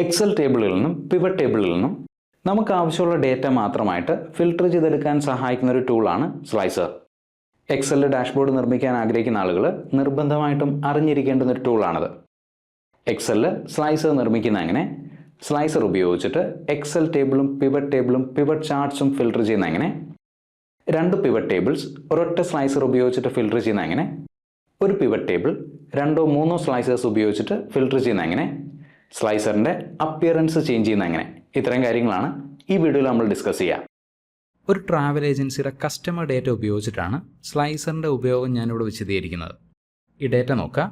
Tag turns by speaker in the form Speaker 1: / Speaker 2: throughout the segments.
Speaker 1: Excel ടേബിളിൽ നിന്നും pivot ടേബിളിൽ നിന്നും നമുക്ക് ആവശ്യമുള്ള ഡേറ്റ മാത്രമായിട്ട് ഫിൽട്ടർ ചെയ്തെടുക്കാൻ സഹായിക്കുന്ന ഒരു ടൂളാണ് സ്ലൈസർ എക്സലിൽ ഡാഷ്ബോർഡ് നിർമ്മിക്കാൻ ആഗ്രഹിക്കുന്ന ആളുകൾ നിർബന്ധമായിട്ടും അറിഞ്ഞിരിക്കേണ്ടുന്ന ഒരു ടൂളാണിത് എക്സലിൽ സ്ലൈസർ നിർമ്മിക്കുന്ന എങ്ങനെ? സ്ലൈസർ ഉപയോഗിച്ചിട്ട് എക്സൽ ടേബിളും പിവറ്റ് ടേബിളും പിവറ്റ് ചാർട്ട്സും ഫിൽട്ടർ ചെയ്യുന്ന എങ്ങനെ? രണ്ട് പിവറ്റ് ടേബിൾസ് ഒരൊറ്റ സ്ലൈസർ ഉപയോഗിച്ചിട്ട് ഫിൽട്ടർ ചെയ്യുന്ന എങ്ങനെ? ഒരു പിവറ്റ് ടേബിൾ രണ്ടോ മൂന്നോ സ്ലൈസേഴ്സ് ഉപയോഗിച്ചിട്ട് ഫിൽട്ടർ ചെയ്യുന്ന എങ്ങനെ? സ്ലൈസറിന്റെ അപ്പിയറൻസ് ചേഞ്ച് ചെയ്യുന്ന എങ്ങനെ? ഇത്തരം കാര്യങ്ങളാണ് ഈ വീഡിയോയിൽ നമ്മൾ ഡിസ്കസ് ചെയ്യുക
Speaker 2: ഒരു ട്രാവൽ ഏജൻസിയുടെ കസ്റ്റമർ ഡേറ്റ ഉപയോഗിച്ചിട്ടാണ് സ്ലൈസറിന്റെ ഉപയോഗം ഞാനിവിടെ വിശദീകരിക്കുന്നത്. ഈ ഡേറ്റ നോക്കുക.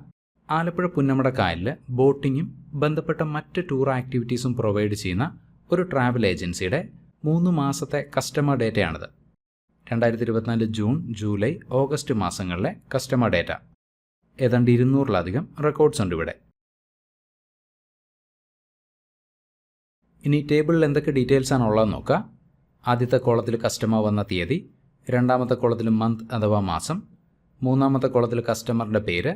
Speaker 2: ആലപ്പുഴ പുന്നമട കായലിൽ ബോട്ടിങ്ങും ബന്ധപ്പെട്ട മറ്റ് ടൂർ ആക്ടിവിറ്റീസും പ്രൊവൈഡ് ചെയ്യുന്ന ഒരു ട്രാവൽ ഏജൻസിയുടെ മൂന്ന് മാസത്തെ കസ്റ്റമർ ഡേറ്റയാണിത് രണ്ടായിരത്തി ഇരുപത്തിനാല് ജൂൺ ജൂലൈ ഓഗസ്റ്റ് മാസങ്ങളിലെ കസ്റ്റമർ ഡേറ്റ ഏതാണ്ട് ഇരുന്നൂറിലധികം റെക്കോർഡ്സ് ഉണ്ട് ഇവിടെ. ഇനി ടേബിളിൽ എന്തൊക്കെ ഡീറ്റെയിൽസ് ആണ് ഉള്ളതെന്ന് നോക്കുക. ആദ്യത്തെ കോളത്തിൽ കസ്റ്റമർ വന്ന തീയതി രണ്ടാമത്തെ കോളത്തിൽ മന്ത് അഥവാ മാസം മൂന്നാമത്തെ കോളത്തിൽ കസ്റ്റമറുടെ പേര്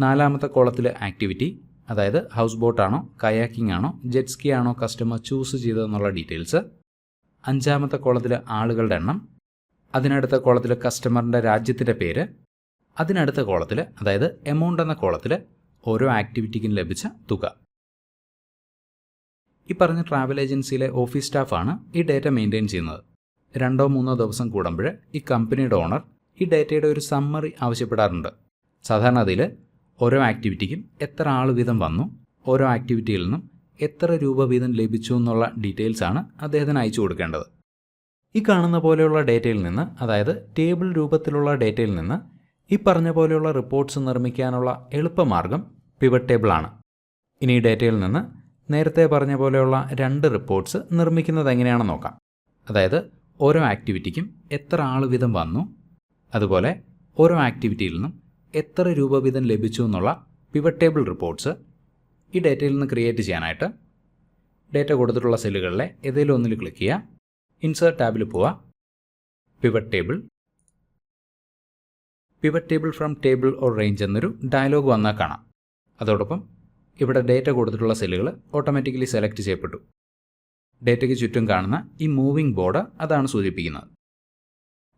Speaker 2: നാലാമത്തെ കോളത്തിൽ ആക്ടിവിറ്റി അതായത് ഹൗസ് ബോട്ടാണോ കയാക്കിംഗ് ആണോ ജെറ്റ് സ്കി ആണോ കസ്റ്റമർ ചൂസ് ചെയ്തതെന്നുള്ള ഡീറ്റെയിൽസ് അഞ്ചാമത്തെ കോളത്തിൽ ആളുകളുടെ എണ്ണം അതിനടുത്ത കോളത്തിൽ കസ്റ്റമറിന്റെ രാജ്യത്തിന്റെ പേര് അതിനടുത്ത കോളത്തിൽ അതായത് എമൗണ്ട് എന്ന കോളത്തിൽ ഓരോ ആക്ടിവിറ്റിക്കും ലഭിച്ച തുക. ഈ പറഞ്ഞ ട്രാവൽ ഏജൻസിയിലെ ഓഫീസ് സ്റ്റാഫാണ് ഈ ഡേറ്റ മെയിന്റെയിൻ ചെയ്യുന്നത്. രണ്ടോ മൂന്നോ ദിവസം കൂടുമ്പോൾ ഈ കമ്പനിയുടെ ഓണർ ഈ ഡേറ്റയുടെ ഒരു സമ്മറി ആവശ്യപ്പെടാറുണ്ട്. സാധാരണ അതിൽ ഓരോ ആക്ടിവിറ്റിക്കും എത്ര ആൾ വീതം വന്നു ഓരോ ആക്ടിവിറ്റിയിൽ നിന്നും എത്ര രൂപ വീതം ലഭിച്ചു എന്നുള്ള ഡീറ്റെയിൽസാണ് അദ്ദേഹത്തിന് അയച്ചു കൊടുക്കേണ്ടത്. ഈ കാണുന്ന പോലെയുള്ള ഡേറ്റയിൽ നിന്ന് അതായത് ടേബിൾ രൂപത്തിലുള്ള ഡേറ്റയിൽ നിന്ന് ഈ പറഞ്ഞ പോലെയുള്ള റിപ്പോർട്ട്സ് നിർമ്മിക്കാനുള്ള എളുപ്പമാർഗം പിവറ്റ് ടേബിളാണ് ഇനി ഈ ഡേറ്റയിൽ നിന്ന് നേരത്തെ പറഞ്ഞ പോലെയുള്ള രണ്ട് റിപ്പോർട്ട്സ് നിർമ്മിക്കുന്നത് എങ്ങനെയാണെന്ന് നോക്കാം. അതായത് ഓരോ ആക്ടിവിറ്റിക്കും എത്ര ആൾ വീതം വന്നു അതുപോലെ ഓരോ ആക്ടിവിറ്റിയിൽ നിന്നും എത്ര രൂപ വീതം ലഭിച്ചു എന്നുള്ള പിവറ്റ് ടേബിൾ റിപ്പോർട്ട്സ് ഈ ഡേറ്റയിൽ നിന്ന് ക്രിയേറ്റ് ചെയ്യാനായിട്ട് ഡേറ്റ കൊടുത്തിട്ടുള്ള സെല്ലുകളിലെ ഏതെങ്കിലും ഒന്നിൽ ക്ലിക്ക് ചെയ്യുക ഇൻസേർട്ട് ടാബിൽ പോവുക pivot table pivot table from table or range എന്നൊരു ഡയലോഗ് വന്നാൽ കാണാം. അതോടൊപ്പം ഇവിടെ ഡേറ്റ കൊടുത്തിട്ടുള്ള സെല്ലുകൾ ഓട്ടോമാറ്റിക്കലി സെലക്ട് ചെയ്യപ്പെട്ടു. ഡേറ്റയ്ക്ക് ചുറ്റും കാണുന്ന ഈ മൂവിംഗ് ബോർഡ് അതാണ് സൂചിപ്പിക്കുന്നത്.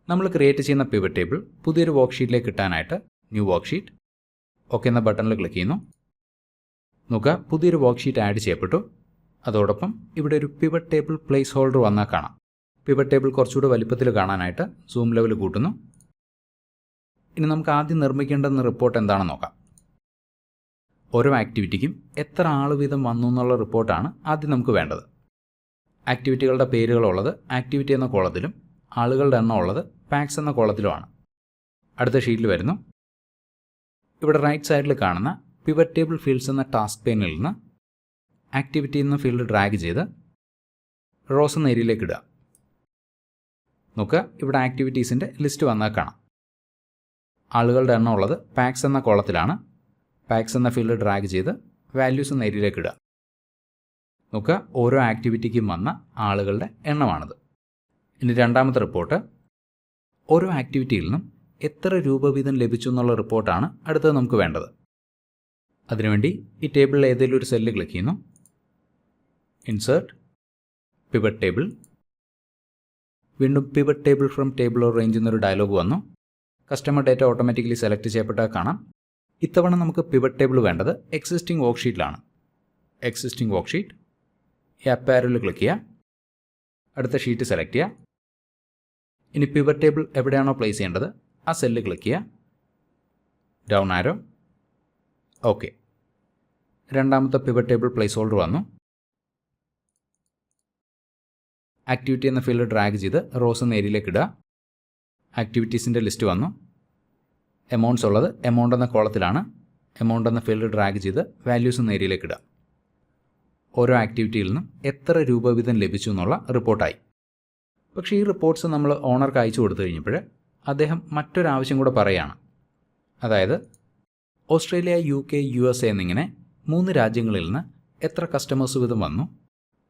Speaker 2: നമ്മൾ ക്രിയേറ്റ് ചെയ്യുന്ന പിവറ്റ് ടേബിൾ പുതിയൊരു വർക്ക്ഷീറ്റിലേക്ക് കിട്ടാനായിട്ട് ന്യൂ വർക്ക്ഷീറ്റ് ഓക്കെ എന്ന ബട്ടണിൽ ക്ലിക്ക് ചെയ്യുന്നു. നോക്കുക പുതിയൊരു വർക്ക്ഷീറ്റ് ആഡ് ചെയ്യപ്പെട്ടു. അതോടൊപ്പം ഇവിടെ ഒരു പിവറ്റ് ടേബിൾ പ്ലേസ് ഹോൾഡർ വന്നാൽ കാണാം. പിവറ്റ് ടേബിൾ കുറച്ചുകൂടി വലിപ്പത്തിൽ കാണാനായിട്ട് സൂം ലെവൽ കൂട്ടുന്നു. ഇനി നമുക്ക് ആദ്യം നിർമ്മിക്കേണ്ടെന്ന റിപ്പോർട്ട് എന്താണെന്ന് നോക്കാം. ഓരോ ആക്ടിവിറ്റിക്കും എത്ര ആൾ വീതം വന്നു എന്നുള്ള റിപ്പോർട്ടാണ് ആദ്യം നമുക്ക് വേണ്ടത്. ആക്ടിവിറ്റികളുടെ പേരുകളുള്ളത് ആക്ടിവിറ്റി എന്ന കോളത്തിലും ആളുകളുടെ എണ്ണം ഉള്ളത് പാക്സ് എന്ന കോളത്തിലുമാണ്. അടുത്ത ഷീറ്റിൽ വരുന്നു. ഇവിടെ റൈറ്റ് സൈഡിൽ കാണുന്ന പിവറ്റ് ടേബിൾ ഫീൽഡ്സ് എന്ന ടാസ്ക് പെയിനിൽ നിന്ന് ആക്ടിവിറ്റി എന്ന ഫീൽഡ് ഡ്രാഗ് ചെയ്ത് റോസ് എന്ന ഏരിയയിലേക്ക് ഇടുക. നോക്കുക ഇവിടെ ആക്ടിവിറ്റീസിന്റെ ലിസ്റ്റ് വന്നാൽ കാണാം. ആളുകളുടെ എണ്ണം ഉള്ളത് പാക്സ് എന്ന കോളത്തിലാണ്. പാക്സ് എന്ന ഫീൽഡ് ഡ്രാഗ് ചെയ്ത് വാല്യൂസ് എന്ന ഏരിയയിലേക്ക് ഇടുക. നോക്കുക ഓരോ ആക്ടിവിറ്റിക്കും വന്ന ആളുകളുടെ എണ്ണമാണിത്. ഇനി രണ്ടാമത്തെ റിപ്പോർട്ട് ഓരോ ആക്ടിവിറ്റിയിൽ നിന്നും എത്ര രൂപ വീതം ലഭിച്ചു എന്നുള്ള റിപ്പോർട്ടാണ് അടുത്തത് നമുക്ക് വേണ്ടത്. അതിനുവേണ്ടി ഈ ടേബിളിൽ ഏതെങ്കിലും ഒരു സെല്ല് ക്ലിക്ക് ചെയ്യുന്നു. ഇൻസേർട്ട് പിവറ്റ് ടേബിൾ വീണ്ടും pivot table from table or range എന്നൊരു ഡയലോഗ് വന്നു. കസ്റ്റമർ ഡേറ്റ ഓട്ടോമാറ്റിക്കലി സെലക്ട് ചെയ്യപ്പെട്ടാൽ കാണാം. ഇത്തവണ നമുക്ക് പിവറ്റ് ടേബിൾ വേണ്ടത് എക്സിസ്റ്റിംഗ് വർക്ക്ഷീറ്റിലാണ് എക്സിസ്റ്റിംഗ് വർക്ക്ഷീറ്റ് ഈ അപ്പാരലിൽ ക്ലിക്ക് ചെയ്യുക അടുത്ത ഷീറ്റ് സെലക്ട് ചെയ്യുക ഇനി പിവറ്റ് ടേബിൾ എവിടെയാണോ പ്ലേസ് ചെയ്യേണ്ടത് ആ സെല്ല് ക്ലിക്ക് ചെയ്യുക ഡൗൺ ആരോ ഓക്കെ രണ്ടാമത്തെ പിവറ്റ് ടേബിൾ പ്ലേസ് ഹോൾഡർ വന്നു. ആക്ടിവിറ്റി എന്ന ഫീൽഡ് ഡ്രാഗ് ചെയ്ത് റോസ് എന്ന ഏരിയയിലേക്ക് ഇടുക. ആക്ടിവിറ്റീസിന്റെ ലിസ്റ്റ് വന്നു. എമൗണ്ട്സ് ഉള്ളത് എമൗണ്ട് എന്ന കോളത്തിലാണ്. എമൗണ്ട് എന്ന ഫീൽഡ് ഡ്രാഗ് ചെയ്ത് വാല്യൂസ് എന്ന ഏരിയയിലേക്ക് ഇടുക. ഓരോ ആക്ടിവിറ്റിയിൽ നിന്നും എത്ര രൂപ വീതം ലഭിച്ചു എന്നുള്ള റിപ്പോർട്ടായി പക്ഷേ ഈ റിപ്പോർട്ട്സ് നമ്മൾ ഓണർക്ക് അയച്ചു കൊടുത്തു കഴിഞ്ഞപ്പോൾ അദ്ദേഹം മറ്റൊരാവശ്യം കൂടെ പറയുകയാണ്. അതായത് Australia U K U S A എന്നിങ്ങനെ മൂന്ന് രാജ്യങ്ങളിൽ നിന്ന് എത്ര കസ്റ്റമേഴ്സ് വീതം വന്നു?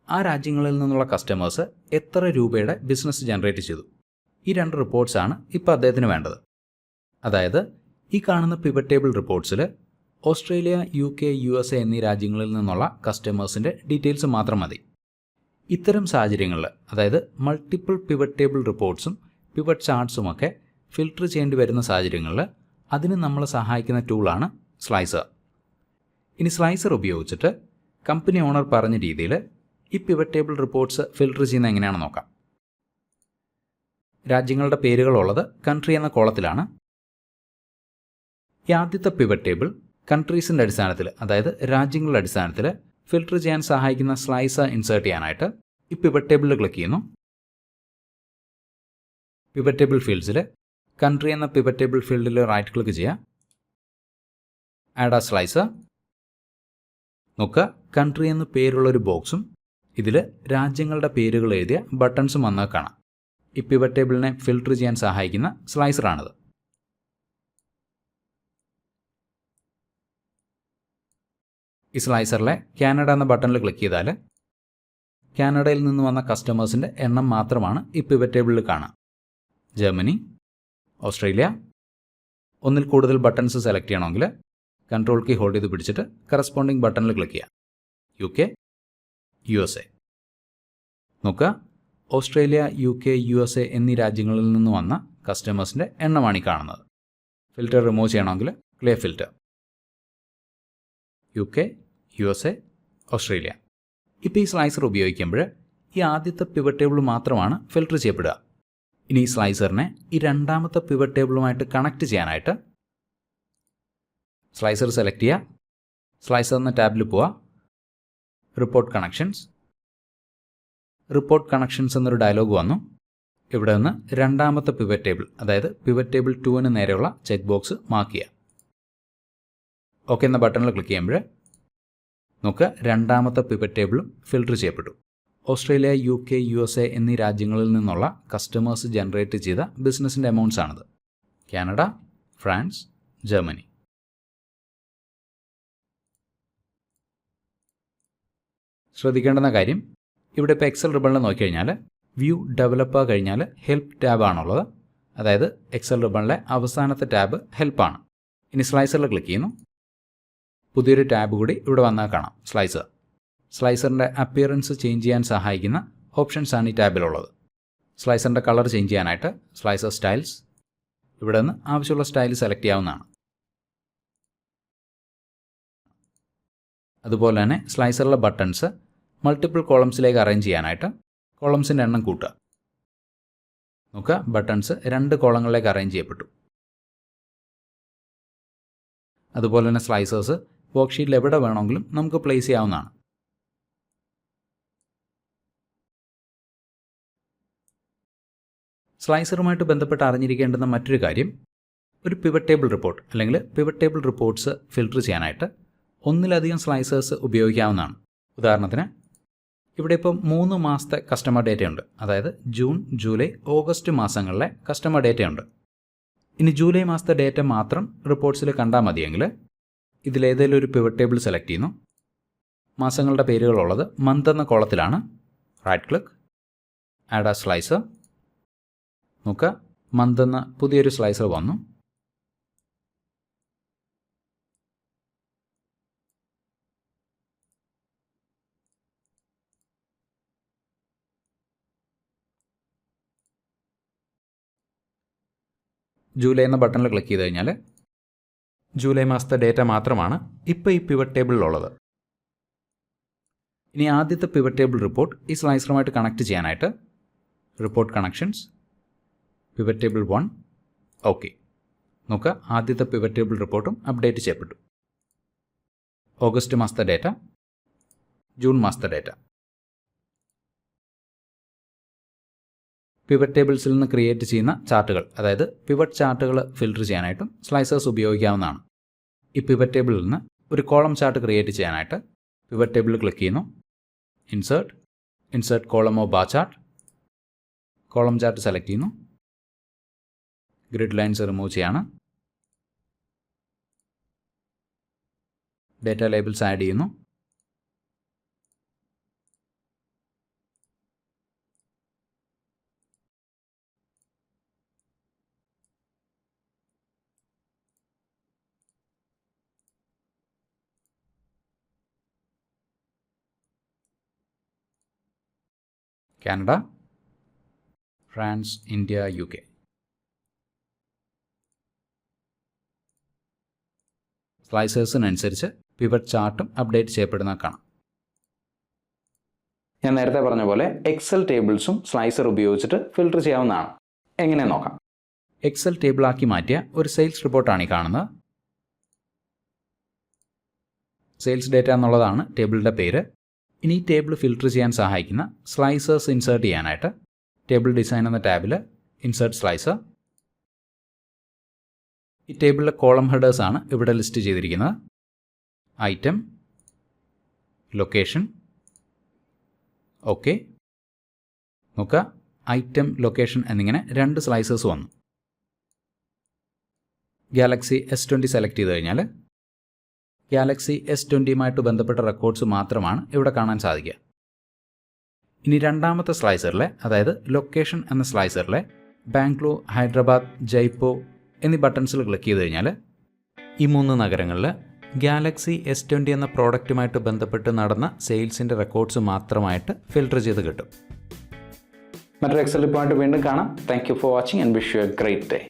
Speaker 2: ആ രാജ്യങ്ങളിൽ നിന്നുള്ള കസ്റ്റമേഴ്സ് എത്ര രൂപയുടെ ബിസിനസ് ജനറേറ്റ് ചെയ്തു? ഈ രണ്ട് റിപ്പോർട്ട്സാണ് ഇപ്പോൾ അദ്ദേഹത്തിന് വേണ്ടത്. അതായത് ഈ കാണുന്ന pivot table റിപ്പോർട്ട്സിൽ Australia U K U S A എന്നീ രാജ്യങ്ങളിൽ നിന്നുള്ള കസ്റ്റമേഴ്സിന്റെ ഡീറ്റെയിൽസ് മാത്രം മതി. ഇത്തരം സാഹചര്യങ്ങളിൽ അതായത് മൾട്ടിപ്പിൾ പിവറ്റ് ടേബിൾ റിപ്പോർട്ട്സും പിവറ്റ് ചാർട്ട്സും ഒക്കെ ഫിൽട്ടർ ചെയ്യേണ്ടി വരുന്ന സാഹചര്യങ്ങളിൽ അതിന് നമ്മളെ സഹായിക്കുന്ന ടൂളാണ് സ്ലൈസർ ഇനി സ്ലൈസർ ഉപയോഗിച്ചിട്ട് കമ്പനി ഓണർ പറഞ്ഞ രീതിയിൽ ഈ പിവറ്റ് ടേബിൾ റിപ്പോർട്ട്സ് ഫിൽട്ടർ ചെയ്യുന്നത് എങ്ങനെയാണെന്ന് നോക്കാം. രാജ്യങ്ങളുടെ പേരുകളുള്ളത് കൺട്രി എന്ന കോളത്തിലാണ് ഈ ആദ്യത്തെ പിവറ്റ് ടേബിൾ കൺട്രീസിന്റെ അടിസ്ഥാനത്തിൽ അതായത് രാജ്യങ്ങളുടെ അടിസ്ഥാനത്തിൽ ഫിൽട്ടർ ചെയ്യാൻ സഹായിക്കുന്ന സ്ലൈസ് ഇൻസേർട്ട് ചെയ്യാനായിട്ട് ഈ പിവറ്റ് ടേബിളിൽ ക്ലിക്ക് ചെയ്യുന്നു. പിവറ്റ് ടേബിൾ ഫീൽഡ്സിൽ കൺട്രി എന്ന പിവറ്റ് ടേബിൾ ഫീൽഡിൽ റൈറ്റ് ക്ലിക്ക് ചെയ്യുക. ആഡ് ആ സ്ലൈസ് നോക്കുക കൺട്രി എന്ന പേരുള്ള ഒരു ബോക്സും ഇതിൽ രാജ്യങ്ങളുടെ പേരുകൾ എഴുതിയ ബട്ടൺസും വന്നാൽ കാണാം. ഈ പിവറ്റ് ടേബിളിനെ ഫിൽട്ടർ ചെയ്യാൻ സഹായിക്കുന്ന സ്ലൈസറാണിത് ഈ സ്ലൈസറിലെ കാനഡ എന്ന ബട്ടണിൽ ക്ലിക്ക് ചെയ്താൽ കാനഡയിൽ നിന്ന് വന്ന കസ്റ്റമേഴ്സിന്റെ എണ്ണം മാത്രമാണ് ഈ പിവറ്റ് ടേബിളിൽ കാണാം. Germany Australia. ഒന്നിൽ കൂടുതൽ ബട്ടൺസ് സെലക്ട് ചെയ്യണമെങ്കിൽ കൺട്രോൾ കീ ഹോൾഡ് ചെയ്ത് പിടിച്ചിട്ട് കറസ്പോണ്ടിങ് ബട്ടണിൽ ക്ലിക്ക് ചെയ്യാം. U K U S A നോക്കുക Australia U K U S A എന്നീ രാജ്യങ്ങളിൽ നിന്ന് വന്ന കസ്റ്റമേഴ്സിന്റെ എണ്ണമാണ് ഈ കാണുന്നത്. ഫിൽറ്റർ റിമൂവ് ചെയ്യണമെങ്കിൽ clear filter U K U S A Australia ഇപ്പോൾ ഈ സ്ലൈസർ ഉപയോഗിക്കുമ്പോൾ ഈ ആദ്യത്തെ പിവറ്റ് ടേബിൾ മാത്രമാണ് ഫിൽട്ടർ ചെയ്യപ്പെടുക. ഇനി ഈ സ്ലൈസറിനെ ഈ രണ്ടാമത്തെ പിവറ്റ് ടേബിളുമായിട്ട് കണക്ട് ചെയ്യാനായിട്ട് സ്ലൈസർ സെലക്ട് ചെയ്യുക. സ്ലൈസർ എന്ന ടാബിൽ പോവുക. റിപ്പോർട്ട് കണക്ഷൻസ് റിപ്പോർട്ട് കണക്ഷൻസ് എന്നൊരു ഡയലോഗ് വന്നു. ഇവിടെ നിന്ന് രണ്ടാമത്തെ പിവറ്റ് ടേബിൾ അതായത് പിവറ്റ് ടേബിൾ ടുവിന് നേരെയുള്ള ചെക്ക് ബോക്സ് മാർക്ക് ചെയ്യുക. ഓക്കെ എന്ന ബട്ടണിൽ ക്ലിക്ക് ചെയ്യുമ്പോൾ നമുക്ക് രണ്ടാമത്തെ പിവറ്റ് ടേബിളും ഫിൽട്ടർ ചെയ്യപ്പെട്ടു. Australia U K U S A എന്നീ രാജ്യങ്ങളിൽ നിന്നുള്ള കസ്റ്റമേഴ്സ് ജനറേറ്റ് ചെയ്ത ബിസിനസ്സിന്റെ എമൗണ്ട്സ് ആണിത്. Canada France Germany. ശ്രദ്ധിക്കേണ്ടുന്ന കാര്യം ഇവിടെ ഇപ്പോൾ എക്സൽ റിബണിൽ നോക്കിക്കഴിഞ്ഞാൽ വ്യൂ ഡെവലപ്പർ കഴിഞ്ഞാൽ ഹെൽപ്പ് ടാബ് ആണുള്ളത്. അതായത് എക്സൽ റിബണിലെ അവസാനത്തെ ടാബ് ഹെൽപ്പാണ് ഇനി സ്ലൈസറിൽ ക്ലിക്ക് ചെയ്യുന്നു. പുതിയൊരു ടാബ് കൂടി ഇവിടെ വന്നാൽ കാണാം. സ്ലൈസർ. സ്ലൈസറിന്റെ അപ്പിയറൻസ് ചേഞ്ച് ചെയ്യാൻ സഹായിക്കുന്ന ഓപ്ഷൻസാണ് ഈ ടാബിലുള്ളത്. സ്ലൈസറിന്റെ കളർ ചേഞ്ച് ചെയ്യാനായിട്ട് സ്ലൈസർ സ്റ്റൈൽസ് ഇവിടെ നിന്ന് ആവശ്യമുള്ള സ്റ്റൈൽ സെലക്ട് ചെയ്യാവുന്നതാണ്. അതുപോലെ തന്നെ സ്ലൈസറിലെ ബട്ടൺസ് മൾട്ടിപ്പിൾ കോളംസിലേക്ക് അറേഞ്ച് ചെയ്യാനായിട്ട് കോളംസിന്റെ എണ്ണം കൂട്ടുക. നോക്കുക ബട്ടൺസ് രണ്ട് കോളങ്ങളിലേക്ക് അറേഞ്ച് ചെയ്യപ്പെട്ടു. അതുപോലെ തന്നെ സ്ലൈസേഴ്സ് വർക്ക്ഷീറ്റിൽ എവിടെ വേണമെങ്കിലും നമുക്ക് പ്ലേസ് ചെയ്യാവുന്നതാണ്. സ്ലൈസറുമായിട്ട് ബന്ധപ്പെട്ട് അറിഞ്ഞിരിക്കേണ്ടുന്ന മറ്റൊരു കാര്യം ഒരു പിവറ്റ് ടേബിൾ റിപ്പോർട്ട് അല്ലെങ്കിൽ പിവറ്റ് ടേബിൾ റിപ്പോർട്ട്സ് ഫിൽട്ടർ ചെയ്യാനായിട്ട് ഒന്നിലധികം സ്ലൈസേഴ്സ് ഉപയോഗിക്കാവുന്നതാണ്. ഉദാഹരണത്തിന് ഇവിടെ ഇപ്പോൾ മൂന്ന് മാസത്തെ കസ്റ്റമർ ഡേറ്റയുണ്ട് അതായത് ജൂൺ ജൂലൈ ഓഗസ്റ്റ് മാസങ്ങളിലെ കസ്റ്റമർ ഡേറ്റയുണ്ട് ഇനി ജൂലൈ മാസത്തെ ഡേറ്റ മാത്രം റിപ്പോർട്ട്സിൽ കണ്ടാൽ മതിയെങ്കിൽ ഇതിലേതെങ്കിലും ഒരു പിവറ്റ് ടേബിൾ സെലക്ട് ചെയ്യുന്നു. മാസങ്ങളുടെ പേരുകളുള്ളത് മന്ത് എന്ന കോളത്തിലാണ്. റൈറ്റ് ക്ലിക്ക് ആഡ് ആ സ്ലൈസർ നോക്കുക. മന്ത് എന്ന പുതിയൊരു സ്ലൈസർ വന്നു. ജൂലൈ എന്ന ബട്ടണിൽ ക്ലിക്ക് ചെയ്ത് കഴിഞ്ഞാൽ ജൂലൈ മാസത്തെ ഡേറ്റ മാത്രമാണ് ഇപ്പോൾ ഈ പിവറ്റ് ടേബിളിലുള്ളത് ഇനി ആദ്യത്തെ പിവറ്റ് ടേബിൾ റിപ്പോർട്ട് ഈ സ്ലൈസറുമായിട്ട് കണക്ട് ചെയ്യാനായിട്ട് report connections pivot table one okay നോക്കുക ആദ്യത്തെ പിവറ്റ് ടേബിൾ റിപ്പോർട്ടും അപ്ഡേറ്റ് ചെയ്യപ്പെട്ടു. ഓഗസ്റ്റ് മാസത്തെ ഡേറ്റ ജൂൺ മാസത്തെ ഡേറ്റ. പിവറ്റ് ടേബിൾസിൽ നിന്ന് ക്രിയേറ്റ് ചെയ്യുന്ന ചാർട്ടുകൾ അതായത് പിവറ്റ് ചാർട്ടുകൾ ഫിൽട്ടർ ചെയ്യാനായിട്ടും സ്ലൈസേഴ്സ് ഉപയോഗിക്കാവുന്നതാണ്. ഈ പിവറ്റ് ടേബിളിൽ നിന്ന് ഒരു കോളം ചാർട്ട് ക്രിയേറ്റ് ചെയ്യാനായിട്ട് പിവർ ടേബിൾ ക്ലിക്ക് ചെയ്യുന്നു. Insert insert column കോളമോ bar chart column chart select ചെയ്യുന്നു. ഗ്രിഡ് ലൈൻസ് റിമൂവ് ചെയ്യാണ്. ഡേറ്റ ലേബിൾസ് ആഡ് ചെയ്യുന്നു. Canada France India U K. സ്ലൈസേഴ്സിനനുസരിച്ച് pivot ചാർട്ടും അപ്ഡേറ്റ് ചെയ്യപ്പെടുന്ന കാണാം.
Speaker 1: ഞാൻ നേരത്തെ പറഞ്ഞ പോലെ എക്സൽ ടേബിൾസും സ്ലൈസർ ഉപയോഗിച്ചിട്ട് ഫിൽട്ടർ ചെയ്യാവുന്നതാണ്. എങ്ങനെ നോക്കാം?
Speaker 2: എക്സൽ ടേബിൾ ആക്കി മാറ്റിയ ഒരു സെയിൽസ് റിപ്പോർട്ടാണ് ഈ കാണുന്നത്. സെയിൽസ് ഡേറ്റ എന്നുള്ളതാണ് ടേബിളിന്റെ പേര്. ഇനി ടേബിൾ ഫിൽട്ടർ ചെയ്യാൻ സഹായിക്കുന്ന സ്ലൈസേഴ്സ് ഇൻസേർട്ട് ചെയ്യാനായിട്ട് ടേബിൾ ഡിസൈൻ എന്ന ടാബിൽ ഇൻസേർട്ട് സ്ലൈസർ. ഈ ടേബിളിലെ കോളം ഹെഡേഴ്സ് ആണ് ഇവിടെ ലിസ്റ്റ് ചെയ്തിരിക്കുന്നത്. Item location okay. നോക്കുക ഐറ്റം ലൊക്കേഷൻ എന്നിങ്ങനെ രണ്ട് സ്ലൈസേഴ്സ് വന്നു. ഗാലക്സി എസ് ട്വന്റി സെലക്ട് ചെയ്ത് കഴിഞ്ഞാൽ ഗാലക്സി എസ് ട്വന്റിയുമായിട്ട് ബന്ധപ്പെട്ട റെക്കോർഡ്സ് മാത്രമാണ് ഇവിടെ കാണാൻ സാധിക്കുക. ഇനി രണ്ടാമത്തെ സ്ലൈസറിലെ അതായത് ലൊക്കേഷൻ എന്ന സ്ലൈസറിലെ ബാംഗ്ലൂർ ഹൈദരാബാദ് ജയ്പൂർ എന്നീ ബട്ടൺസിൽ ക്ലിക്ക് ചെയ്ത് കഴിഞ്ഞാൽ ഈ മൂന്ന് നഗരങ്ങളിൽ ഗാലക്സി എസ് ട്വന്റി എന്ന പ്രോഡക്റ്റുമായിട്ട് ബന്ധപ്പെട്ട് നടന്ന സെയിൽസിന്റെ റെക്കോർഡ്സ് മാത്രമായിട്ട് ഫിൽട്ടർ ചെയ്ത് കിട്ടും.
Speaker 1: മറ്റൊരു എക്സൽ പോയിന്റ് വീണ്ടും കാണാം. Thank you for watching and wish you a great day